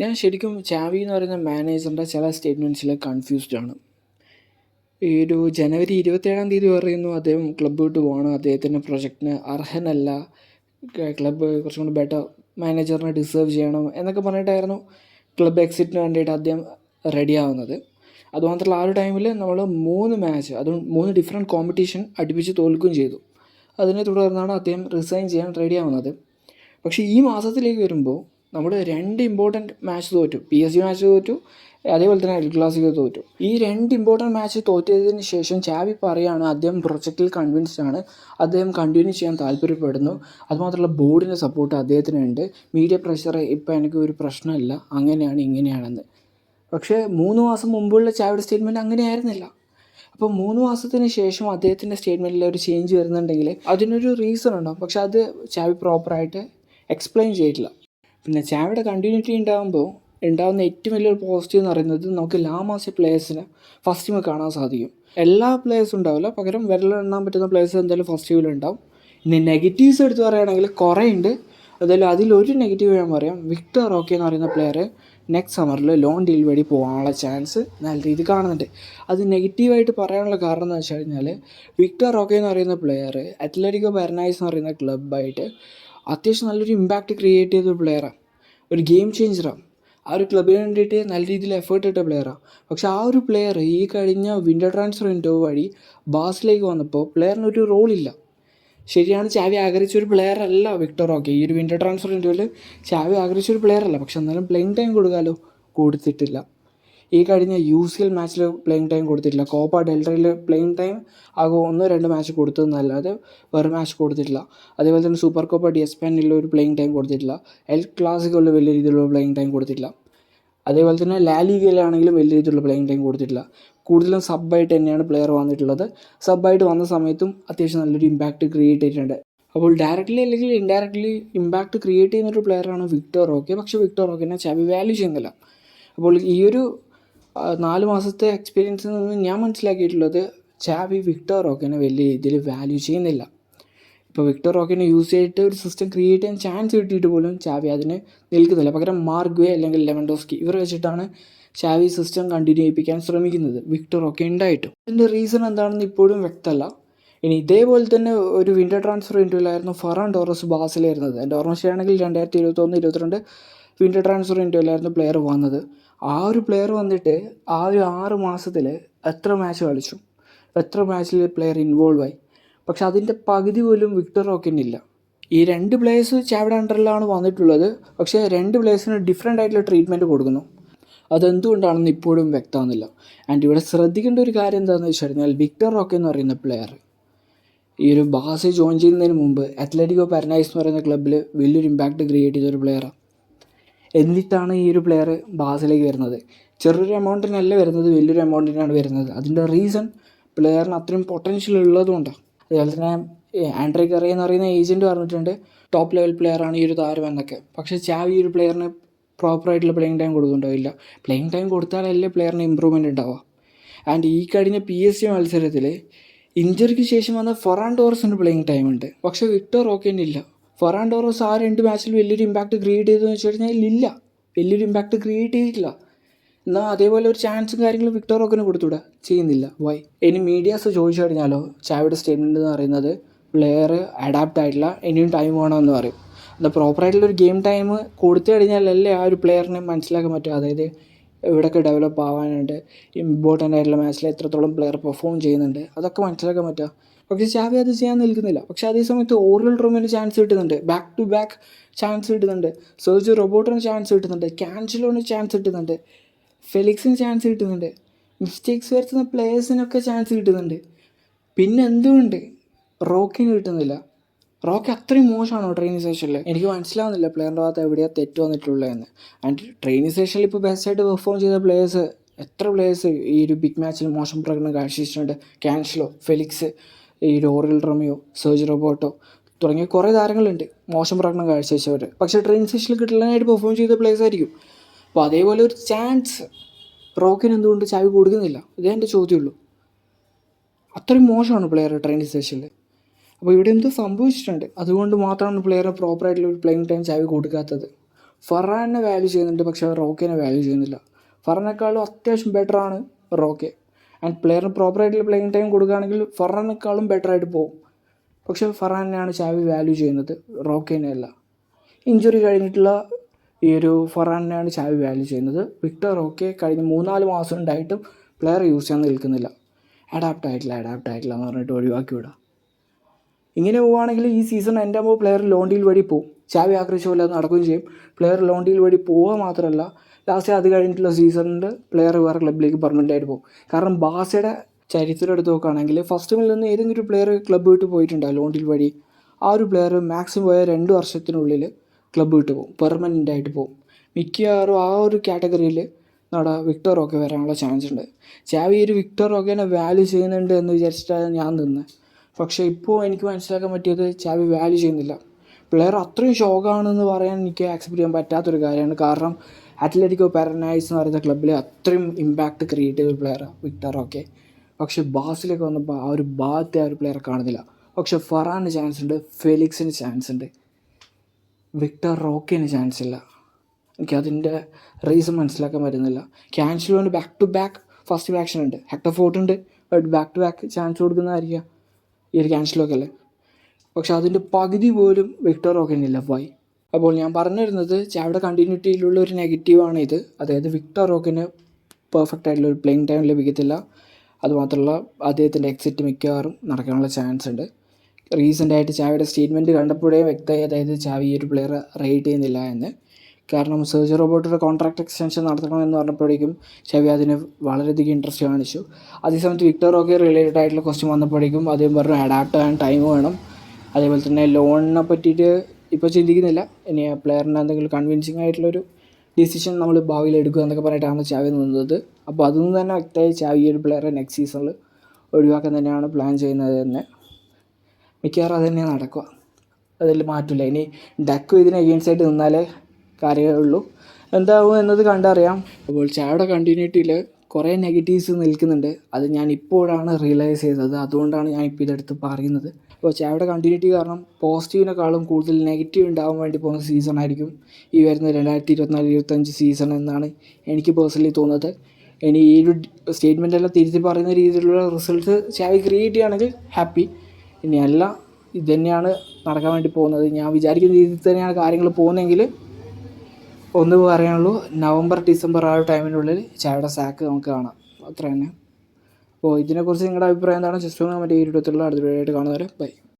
ഞാൻ ശരിക്കും ചാവി എന്ന് പറയുന്ന മാനേജറിന്റെ ചില സ്റ്റേറ്റ്മെന്റ്സിൽ കൺഫ്യൂസ്ഡ് ആണ്. ഈ ഒരു ജനുവരി ഇരുപത്തേഴാം തീയതി പറയുന്നു അദ്ദേഹം ക്ലബ്ബ് വിട്ട് പോകണം അദ്ദേഹത്തിന്റെ പ്രൊജക്റ്റിന് അർഹനല്ല. ക്ലബ്ബ് കുറച്ചും കൂടി ബെറ്റർ മാനേജറിനെ ഡിസേർവ് ചെയ്യണം എന്നൊക്കെ പറഞ്ഞിട്ടായിരുന്നു ക്ലബ്ബ് എക്സിറ്റിന് വേണ്ടിയിട്ട് അദ്ദേഹം റെഡി ആവുന്നത്. അതുമാത്രമല്ല ആ ഒരു ടൈമിൽ നമ്മൾ മൂന്ന് മാച്ച് അതും മൂന്ന് ഡിഫറെന്റ് കോമ്പറ്റീഷൻ അടുപ്പിച്ച് തോൽക്കുകയും ചെയ്തു. അതിനെ തുടർന്നാണ് അദ്ദേഹം റിസൈൻ ചെയ്യാൻ റെഡി ആവുന്നത്. പക്ഷേ ഈ മാസത്തിലേക്ക് വരുമ്പോൾ നമ്മൾ രണ്ട് ഇമ്പോർട്ടന്റ് മാച്ച് തോറ്റു. പി എസ് ജി മാച്ച് തോറ്റു. അതേപോലെ തന്നെ എൽ ക്ലാസിക്കോ തോറ്റു. ഈ രണ്ട് ഇമ്പോർട്ടന്റ് മാച്ച് തോറ്റതിന് ശേഷം ചാവി പറയുകയാണ് അദ്ദേഹം പ്രൊജക്റ്റിൽ കൺവിൻസ്ഡ് ആണ്. അദ്ദേഹം കണ്ടിന്യൂ ചെയ്യാൻ താല്പര്യപ്പെടുന്നു. അതുമാത്രമല്ല ബോർഡിന്റെ സപ്പോർട്ട് അദ്ദേഹത്തിനുണ്ട് മീഡിയ പ്രഷർ ഇപ്പം എനിക്ക് ഒരു പ്രശ്നമില്ല. അങ്ങനെയാണ് ഇങ്ങനെയാണെന്ന്. പക്ഷേ മൂന്ന് മാസം മുമ്പുള്ള ചാവിയുടെ സ്റ്റേറ്റ്മെന്റ് അങ്ങനെയായിരുന്നില്ല. അപ്പോൾ മൂന്ന് മാസത്തിന് ശേഷം അദ്ദേഹത്തിന്റെ സ്റ്റേറ്റ്മെന്റിൽ ഒരു ചേഞ്ച് വരുന്നുണ്ടെങ്കിൽ അതിനൊരു റീസൺ ഉണ്ടാവും. പക്ഷെ അത് ചാവി പ്രോപ്പറായിട്ട് എക്സ്പ്ലെയിൻ ചെയ്തിട്ടില്ല. പിന്നെ ചാവയുടെ കണ്ടിന്യൂറ്റി ഉണ്ടാകുമ്പോൾ ഉണ്ടാകുന്ന ഏറ്റവും വലിയൊരു പോസിറ്റീവ് എന്ന് പറയുന്നത് നമുക്ക് ലാമാസി പ്ലേയേഴ്സിനെ ഫസ്റ്റ് ടീമിൽ കാണാൻ സാധിക്കും. എല്ലാ പ്ലേയേഴ്സും ഉണ്ടാവില്ല. പകരം വിരലെണ്ണാൻ പറ്റുന്ന പ്ലേയേഴ്സ് എന്തായാലും ഫസ്റ്റ് ടീമിൽ ഉണ്ടാവും. ഇനി നെഗറ്റീവ്സ് എടുത്ത് പറയുകയാണെങ്കിൽ കുറേ ഉണ്ട്. എന്തായാലും അതിലൊരു നെഗറ്റീവ് ഞാൻ പറയാം. വിക്ടർ റോക്കി എന്ന് പറയുന്ന പ്ലെയർ നെക്സ്റ്റ് സമ്മറിൽ ലോൺ ഡീൽ വഴി പോകാനുള്ള ചാൻസ് നല്ല രീതിയിൽ കാണുന്നുണ്ട്. അത് നെഗറ്റീവായിട്ട് പറയാനുള്ള കാരണം എന്ന് വെച്ച് കഴിഞ്ഞാൽ വിക്ടർ റോക്കി എന്ന് പറയുന്ന പ്ലെയർ അത്ലറ്റിക്കോ ബെർനൈസ് എന്ന് പറയുന്ന ക്ലബ്ബായിട്ട് അത്യാവശ്യം നല്ലൊരു ഇമ്പാക്റ്റ് ക്രിയേറ്റ് ചെയ്ത പ്ലെയറാണ് ഒരു ഗെയിം ചേഞ്ചറാണ് ആ. ഒരു ക്ലബിന് വേണ്ടിയിട്ട് നല്ല രീതിയിൽ എഫേർട്ട് ഇട്ട പ്ലെയറാണ് പക്ഷേ ആ ഒരു പ്ലെയർ ഈ കഴിഞ്ഞ വിൻഡർ ട്രാൻസ്ഫർ വിൻഡോ വഴി ബാസിലേക്ക് വന്നപ്പോൾ പ്ലെയറിന് ഒരു റോളില്ല ശരിയാണ് ചാവി ആഗ്രഹിച്ച ഒരു പ്ലെയർ അല്ല വിക്ടർ ഓക്കെ. ഈ ഒരു വിൻഡർ ട്രാൻസ്ഫർ വിൻഡോയിൽ ചാവി ആഗ്രഹിച്ച ഒരു പ്ലെയർ അല്ല. പക്ഷെ എന്നാലും പ്ലെയിങ് ടൈം കൊടുക്കാമല്ലോ കൊടുത്തിട്ടില്ല. ഈ കഴിഞ്ഞ യു സി എൽ മാച്ചിൽ പ്ലേയിങ് ടൈം കൊടുത്തിട്ടില്ല. കോപ്പ ഡെൽറ്റയിൽ പ്ലേയിങ് ടൈം ആകെ ഒന്നോ രണ്ട് മാച്ച് കൊടുത്തതെന്നല്ലാതെ വേറെ മാച്ച് കൊടുത്തിട്ടില്ല. അതേപോലെ തന്നെ സൂപ്പർ കോപ്പ ഡി എസ് പാനിൽ ഒരു പ്ലേയിങ് ടൈം കൊടുത്തിട്ടില്ല. എൽ ക്ലാസിക്കുള്ള വലിയ രീതിയിലുള്ള പ്ലേയിങ് ടൈം കൊടുത്തിട്ടില്ല. അതേപോലെ തന്നെ ലാലിഗയിലാണെങ്കിലും വലിയ രീതിയിലുള്ള പ്ലേയിങ് ടൈം കൊടുത്തിട്ടില്ല. കൂടുതലും സബ്ബായിട്ട് തന്നെയാണ് പ്ലെയർ വന്നിട്ടുള്ളത്. സബ്ബായിട്ട് വന്ന സമയത്തും അത്യാവശ്യം നല്ലൊരു ഇമ്പാക്റ്റ് ക്രിയേറ്റ് ചെയ്തിട്ടുണ്ട്. അപ്പോൾ ഡയറക്റ്റ്ലി അല്ലെങ്കിൽ ഇൻഡയറക്റ്റ്ലി ഇമ്പാക്റ്റ് ക്രിയേറ്റ് ചെയ്യുന്നൊരു പ്ലെയറാണ് വിക്ടർ റോക്കെ. പക്ഷേ വിക്ടർ റോക്കിനെ ചാവി വാല്യൂ ചെയ്യുന്നില്ല. അപ്പോൾ ഈ ഒരു നാല് മാസത്തെ എക്സ്പീരിയൻസിൽ നിന്ന് ഞാൻ മനസ്സിലാക്കിയിട്ടുള്ളത് ചാവി വിക്ടർ റോക്കിനെ വലിയ രീതിയിൽ വാല്യൂ ചെയ്യുന്നില്ല. ഇപ്പോൾ വിക്ടർ റോക്കിനെ യൂസ് ചെയ്തിട്ട് ഒരു സിസ്റ്റം ക്രിയേറ്റ് ചെയ്യാൻ ചാൻസ് കിട്ടിയിട്ട് പോലും ചാവി അതിന് നിൽക്കുന്നില്ല. പകരം മാർഗ്വേ അല്ലെങ്കിൽ ലെവൻഡോസ്കി ഇവർ വെച്ചിട്ടാണ് ചാവി സിസ്റ്റം കണ്ടിന്യൂ ചെയ്യിപ്പിക്കാൻ ശ്രമിക്കുന്നത്. വിക്ടർ റോക്കെ ഉണ്ടായിട്ടും. അതിന്റെ റീസൺ എന്താണെന്ന് ഇപ്പോഴും വ്യക്തമല്ല. ഇനി ഇതേപോലെ തന്നെ ഒരു വിൻഡോ ട്രാൻസ്ഫർ ഇന്റർവ്യൂലായിരുന്നു ഫറാൻ ടോറസ് ബാസിലായിരുന്നത് എന്റെ ഓർമ്മ ശരിയാണെങ്കിൽ രണ്ടായിരത്തി ഇരുപത്തൊന്ന് ഇരുപത്തിരണ്ട് വിന്റർ ട്രാൻസ്ഫർ ഇൻഡോയിലായിരുന്നു പ്ലെയർ വന്നത്. ആ ഒരു പ്ലെയർ വന്നിട്ട് ആ ഒരു ആറ് മാസത്തിൽ എത്ര മാച്ച് കളിച്ചു? എത്ര മാച്ചിൽ പ്ലെയർ ഇൻവോൾവ് ആയി? പക്ഷെ അതിന്റെ പകുതി പോലും വിക്ടർ റോക്കിനില്ല ഈ രണ്ട് പ്ലേയേഴ്സ് ചാവിഡ് അണ്ടറിലാണ് വന്നിട്ടുള്ളത്. പക്ഷേ രണ്ട് പ്ലേയേഴ്സിന് ഡിഫറെന്റ് ആയിട്ടുള്ള ട്രീറ്റ്മെന്റ് കൊടുക്കുന്നു. അതെന്തുകൊണ്ടാണെന്ന് ഇപ്പോഴും വ്യക്തമാകുന്നില്ല ആൻഡ് ഇവിടെ ശ്രദ്ധിക്കേണ്ട ഒരു കാര്യം എന്താണെന്ന് വെച്ച് കഴിഞ്ഞാൽ വിക്ടർ റോക്ക് എന്ന് പറയുന്ന പ്ലെയർ ഈ ഒരു ബാസ് ജോയിൻ ചെയ്യുന്നതിന് മുമ്പ് അത്ലറ്റിക്കോ പാരനൈസ് എന്ന് പറയുന്ന ക്ലബ്ബിൽ വലിയൊരു ഇമ്പാക്റ്റ് ക്രിയേറ്റ് ചെയ്ത ഒരു പ്ലെയറാണ് എന്നിട്ടാണ് ഈ ഒരു പ്ലെയർ ബാസിലേക്ക് വരുന്നത്. ചെറിയൊരു എമൗണ്ടിനല്ല വരുന്നത് വലിയൊരു എമൗണ്ടിനാണ് വരുന്നത്. അതിന്റെ റീസൺ പ്ലെയറിന് അത്രയും പൊട്ടൻഷ്യൽ ഉള്ളതുകൊണ്ടാണ് അതുപോലെ തന്നെ ആൻഡ്രി കറി എന്ന് പറയുന്ന ഏജന്റ് പറഞ്ഞിട്ടുണ്ട് ടോപ്പ് ലെവൽ പ്ലെയറാണ് ഈ ഒരു താരം എന്നൊക്കെ. പക്ഷേ ചാവ് ഈ ഒരു പ്ലെയറിന് പ്രോപ്പറായിട്ടുള്ള പ്ലേയിങ് ടൈം കൊടുക്കുന്നുണ്ടാവില്ല. പ്ലേയിങ് ടൈം കൊടുത്താലല്ലേ പ്ലെയറിന് ഇമ്പ്രൂവ്മെന്റ് ഉണ്ടാവുക ആൻഡ് ഈ കഴിഞ്ഞ പി എസ് സി മത്സരത്തിൽ ഇഞ്ചറിക്ക് ശേഷം വന്ന ഫൊറാൻ ടോറസിന് പ്ലേയിങ് ടൈം ഉണ്ട്. പക്ഷേ വിക്ടർ ഇല്ല ഫൊറാൻ ടോറസ് ആ രണ്ട് മാച്ചിൽ വലിയൊരു ഇമ്പാക്റ്റ് ക്രിയേറ്റ് ചെയ്തതെന്ന് വെച്ച് കഴിഞ്ഞാൽ ഇല്ല വലിയൊരു ഇമ്പാക്റ്റ് ക്രിയേറ്റ് ചെയ്തിട്ടില്ല. എന്നാൽ അതേപോലെ ഒരു ചാൻസും കാര്യങ്ങളും വിക്ടർ റോക്കിന് കൊടുത്തുവിടുക ചെയ്യുന്നില്ല. വൈ ഇനി മീഡിയാസ് ചോദിച്ചു കഴിഞ്ഞാലോ? ചാവിയുടെ സ്റ്റേറ്റ്മെന്റ് എന്ന് പറയുന്നത് പ്ലെയർ അഡാപ്റ്റ് ആയിട്ടില്ല. ഇനിയും ടൈം വേണമെന്ന് പറയും. എന്നാൽ പ്രോപ്പറായിട്ടുള്ള ഒരു ഗെയിം ടൈം കൊടുത്തു കഴിഞ്ഞാലല്ലേ ആ ഒരു പ്ലെയറിനെ മനസ്സിലാക്കാൻ പറ്റും. അതായത് എവിടെയൊക്കെ ഡെവലപ്പ് ആവാനുണ്ട് ഇമ്പോർട്ടന്റ് ആയിട്ടുള്ള മാച്ചിൽ എത്രത്തോളം പ്ലെയർ പെർഫോം ചെയ്യുന്നുണ്ട്. അതൊക്കെ മനസ്സിലാക്കാൻ പറ്റുക പക്ഷേ ചാവി അത് ചെയ്യാൻ നിൽക്കുന്നില്ല. പക്ഷേ അതേ സമയത്ത് ഓറിയൽ റൂമിന് ചാൻസ് കിട്ടുന്നുണ്ട്. ബാക്ക് ടു ബാക്ക് ചാൻസ് കിട്ടുന്നുണ്ട്. സെർജ് റോബോട്ടിന് ചാൻസ് കിട്ടുന്നുണ്ട്. ക്യാൻസലോന് ചാൻസ് കിട്ടുന്നുണ്ട്. ഫെലിക്സിന് ചാൻസ് കിട്ടുന്നുണ്ട്. മിസ്റ്റേക്സ് വരുത്തുന്ന പ്ലേയേഴ്സിനൊക്കെ ചാൻസ് കിട്ടുന്നുണ്ട്. പിന്നെ എന്തുകൊണ്ട് റോക്കിന് കിട്ടുന്നില്ല. റോക്കി അത്രയും മോശമാണോ ട്രെയിനിങ് സെഷനിൽ എനിക്ക് മനസ്സിലാവുന്നില്ല പ്ലെയറിന്റെ ഭാഗത്ത് എവിടെയാണ് തെറ്റ് വന്നിട്ടുള്ളതെന്ന്. ആൻഡ് ട്രെയിനിങ് സെഷനിൽ ഇപ്പോൾ ബെസ്റ്റായിട്ട് പെർഫോം ചെയ്ത പ്ലേയേഴ്സ് എത്ര പ്ലേയേഴ്സ് ഈ ഒരു ബിഗ് മാച്ചിൽ മോശം പ്രകടനം കാഴ്ചവെച്ചിട്ടുണ്ട്? ക്യാൻഷലോ ഫെലിക്സ് ഈ ഡോറിൽ റമിയോ സെർജ് റോബോട്ടോ തുടങ്ങിയ കുറേ താരങ്ങളുണ്ട്. മോശം പ്രകടനം കാഴ്ചവെച്ചവർ പക്ഷേ ട്രെയിൻ സ്റ്റേഷനിൽ കിട്ടലാനായിട്ട് പെർഫോം ചെയ്ത പ്ലേസ് ആയിരിക്കും. അപ്പോൾ അതേപോലെ ഒരു ചാൻസ് റോക്കിന് എന്തുകൊണ്ട് ചാവി കൊടുക്കുന്നില്ല? ഇതേ എന്റെ ചോദ്യമുള്ളൂ. അത്രയും മോശമാണ് പ്ലെയർ ട്രെയിൻ സ്റ്റേഷനിൽ. അപ്പോൾ ഇവിടെ എന്തോ സംഭവിച്ചിട്ടുണ്ട്. അതുകൊണ്ട് മാത്രമാണ് പ്ലെയറിന് പ്രോപ്പറായിട്ടുള്ള ഒരു പ്ലേയിങ് ടൈം ചാവി കൊടുക്കാത്തത്. ഫറാനെ വാല്യൂ ചെയ്യുന്നുണ്ട് പക്ഷേ റോക്കിനെ വാല്യൂ ചെയ്യുന്നില്ല. ഫറാനേക്കാളും അത്യാവശ്യം ബെറ്ററാണ് റോക്കെ. ആൻഡ് പ്ലെയറിന് പ്രോപ്പറായിട്ടുള്ള പ്ലേയിങ് ടൈം കൊടുക്കുകയാണെങ്കിൽ ഫറാനേക്കാളും ബെറ്ററായിട്ട് പോകും. പക്ഷേ ഫറാനെയാണ് ചാവി വാല്യൂ ചെയ്യുന്നത്. റോക്കേനെ അല്ല. ഇഞ്ചുറി കഴിഞ്ഞിട്ടുള്ള ഈ ഒരു ഫറാനെയാണ് ചാവി വാല്യൂ ചെയ്യുന്നത്. വിക്ടർ റോക്കെ കഴിഞ്ഞ മൂന്നാൽ മാസം ഉണ്ടായിട്ടും പ്ലെയർ യൂസ് ചെയ്യാൻ നിൽക്കുന്നില്ല. അഡാപ്റ്റ് ആയിട്ടില്ല അഡാപ്റ്റ് ആയിട്ടില്ല എന്ന് പറഞ്ഞിട്ട് ഒഴിവാക്കി വിടാം. ഇങ്ങനെ പോവുകയാണെങ്കിൽ ഈ സീസൺ എന്റെ അമ്മ പ്ലെയർ ഡീൽ വഴി പോകും ചാവി ആക്രമിച്ച പോലെ അത് നടക്കുകയും ചെയ്യും. പ്ലെയർ ഡീൽ വഴി പോവുക മാത്രമല്ല ലാസ്റ്റ് അത് കഴിഞ്ഞിട്ടുള്ള സീസണിൽ പ്ലെയർ വേറെ ക്ലബിലേക്ക് പെർമനന്റ് ആയിട്ട് പോകും. കാരണം ബാസയുടെ ചരിത്രം എടുത്ത് നോക്കുകയാണെങ്കിൽ ഫസ്റ്റ് ടീമിൽ നിന്ന് ഏതെങ്കിലും ഒരു പ്ലെയർ ക്ലബ്ബ് വിട്ട് പോയിട്ടുണ്ട് ലോണ്ടിൽ വഴി. ആ ഒരു പ്ലെയർ മാക്സിമം പോയ രണ്ട് വർഷത്തിനുള്ളിൽ ക്ലബ്ബ് വിട്ട് പോകും പെർമനന്റ് ആയിട്ട് പോകും. മിക്കവാറും ആ ഒരു കാറ്റഗറിയിൽ നമ്മുടെ വിക്ടർ റോക്കെ വരാനുള്ള ചാൻസ് ഉണ്ട്. ചാവി ഒരു വിക്ടർ റോക്കേനെ വാല്യൂ ചെയ്യുന്നുണ്ട് എന്ന് വിചാരിച്ചിട്ടാണ് ഞാൻ നിന്നത് പക്ഷേ ഇപ്പോൾ എനിക്ക് മനസ്സിലാക്കാൻ പറ്റിയത് ചാവി വാല്യൂ ചെയ്യുന്നില്ല. പ്ലെയർ അത്രയും ഷോക്കാണെന്ന് പറയാൻ എനിക്ക് ആക്സെപ്റ്റ് ചെയ്യാൻ പറ്റാത്തൊരു കാര്യമാണ്. കാരണം അത്ലറ്റിക്കോ പാരനൈസ് എന്ന് പറയുന്ന ക്ലബ്ബിൽ അത്രയും ഇമ്പാക്റ്റ് ക്രിയേറ്റ് ചെയ്ത ഒരു പ്ലെയറാണ് വിക്ടർ റോക്കെ പക്ഷേ ബാസിലേക്ക് വന്നപ്പോൾ ആ ഒരു ഭാഗത്തെ ആ ഒരു പ്ലെയറെ കാണുന്നില്ല. പക്ഷേ ഫറാന് ചാൻസ് ഉണ്ട് ഫെലിക്സിന് ചാൻസ് ഉണ്ട്. വിക്ടർ റോക്കിന് ചാൻസ് ഇല്ല. എനിക്കതിന്റെ റീസൺ മനസ്സിലാക്കാൻ പറ്റുന്നില്ല. ക്യാൻസലോന് back to back first action ഉണ്ട്. ഹെക്ടർ ഫോർട്ട് ഉണ്ട്. But back to back chance കൊടുക്കുന്നതായിരിക്കാം ഈ ഒരു ക്യാൻസലൊക്കെ അല്ലേ പക്ഷെ അതിന്റെ പകുതി പോലും വിക്ടർ റോക്കിനില്ല വൈ അപ്പോൾ ഞാൻ പറഞ്ഞു വരുന്നത് ചാവയുടെ കണ്ടിന്യൂറ്റിയിലുള്ള ഒരു നെഗറ്റീവാണ് ഇത്. അതായത് വിക്ടർ റോക്കിന് പെർഫെക്റ്റ് ആയിട്ടുള്ള ഒരു പ്ലേയിങ് ടൈം ലഭിക്കത്തില്ല. അതുമാത്രമല്ല അദ്ദേഹത്തിന്റെ എക്സിറ്റ് മിക്കവാറും നടക്കാനുള്ള ചാൻസ് ഉണ്ട്. റീസെന്റ് ആയിട്ട് ചാവയുടെ സ്റ്റേറ്റ്മെന്റ് കണ്ടപ്പോഴേ വ്യക്തമായി അതായത് ചാവി ഈ ഒരു പ്ലെയറെ റേറ്റ് ചെയ്യുന്നില്ല എന്ന്. കാരണം സെർജ് റോബോട്ടിന്റെ കോൺട്രാക്ട് എക്സ്റ്റൻഷൻ നടത്തണമെന്ന് പറഞ്ഞപ്പോഴേക്കും ചാവി അതിന് വളരെയധികം ഇൻട്രസ്റ്റ് കാണിച്ചു. അതേസമയത്ത് വിക്ടർ റോക്കി റിലേറ്റഡ് ആയിട്ടുള്ള ക്വസ്റ്റ്യൻ വന്നപ്പോഴേക്കും അദ്ദേഹം പറഞ്ഞു അഡാപ്റ്റ് ആകാൻ ടൈം വേണം. അതേപോലെ തന്നെ ലോണിനെ പറ്റിയിട്ട് ഇപ്പോൾ ചിന്തിക്കുന്നില്ല. ഇനി ആ പ്ലെയറിന് എന്തെങ്കിലും കൺവിൻസിങ് ആയിട്ടുള്ളൊരു ഡിസിഷൻ നമ്മൾ ഭാവിയിൽ എടുക്കുക എന്നൊക്കെ പറഞ്ഞിട്ടാണ് ചാവി നിന്നത്. അപ്പോൾ അതിൽ നിന്ന് തന്നെ വ്യക്തമായി ചാവി ഒരു പ്ലെയറെ നെക്സ്റ്റ് സീസണിൽ ഒഴിവാക്കാൻ തന്നെയാണ് പ്ലാൻ ചെയ്യുന്നത് തന്നെ. മിക്കവാറും അത് തന്നെ നടക്കുക. അതിൽ മാറ്റില്ല ഇനി ഡക്കു ഇതിന് അഗെയിൻസ്റ്റ് ആയിട്ട് നിന്നാലേ കാര്യമുള്ളൂ എന്താവും എന്നത് കണ്ടറിയാം. അപ്പോൾ ചായയുടെ കണ്ടിന്യൂറ്റിയിൽ കുറേ നെഗറ്റീവ്സ് നിൽക്കുന്നുണ്ട്. അത് ഞാൻ ഇപ്പോഴാണ് റിയലൈസ് ചെയ്തത്. അതുകൊണ്ടാണ് ഞാൻ ഇപ്പോൾ ഇതെടുത്ത് പറയുന്നത്. അപ്പോൾ ചായയുടെ കണ്ടിന്യൂറ്റി കാരണം പോസിറ്റീവിനെക്കാളും കൂടുതൽ നെഗറ്റീവ് ഉണ്ടാവാൻ വേണ്ടി പോകുന്ന സീസൺ ആയിരിക്കും ഈ വരുന്ന രണ്ടായിരത്തി ഇരുപത്തിനാല് ഇരുപത്തഞ്ച് സീസൺ എന്നാണ് എനിക്ക് പേഴ്സണലി തോന്നുന്നത്. ഇനി ഈ ഒരു സ്റ്റേറ്റ്മെന്റ് എല്ലാം തിരുത്തി പറയുന്ന രീതിയിലുള്ള റിസൾട്ട്സ് ചായ ക്രിയേറ്റ് ചെയ്യുകയാണെങ്കിൽ ഹാപ്പി ഇനി അല്ല ഇത് തന്നെയാണ് നടക്കാൻ വേണ്ടി പോകുന്നത്. ഞാൻ വിചാരിക്കുന്ന രീതിയിൽ തന്നെയാണ് കാര്യങ്ങൾ പോകുന്നതെങ്കിൽ ഒന്ന് പറയാനുള്ളൂ. നവംബർ ഡിസംബർ ആ ഒരു ടൈമിനുള്ളിൽ ചായയുടെ സാക്ക് നമുക്ക് കാണാം. അത്ര തന്നെ അപ്പോൾ ഇതിനെക്കുറിച്ച് നിങ്ങളുടെ അഭിപ്രായം എന്താണ്? ജസ്റ്റ് ഒന്ന് കമന്റ് ചെയ്തിട്ടുള്ള അടുത്ത വീഡിയോ ആയിട്ട് കാണുന്നവരെ ബൈ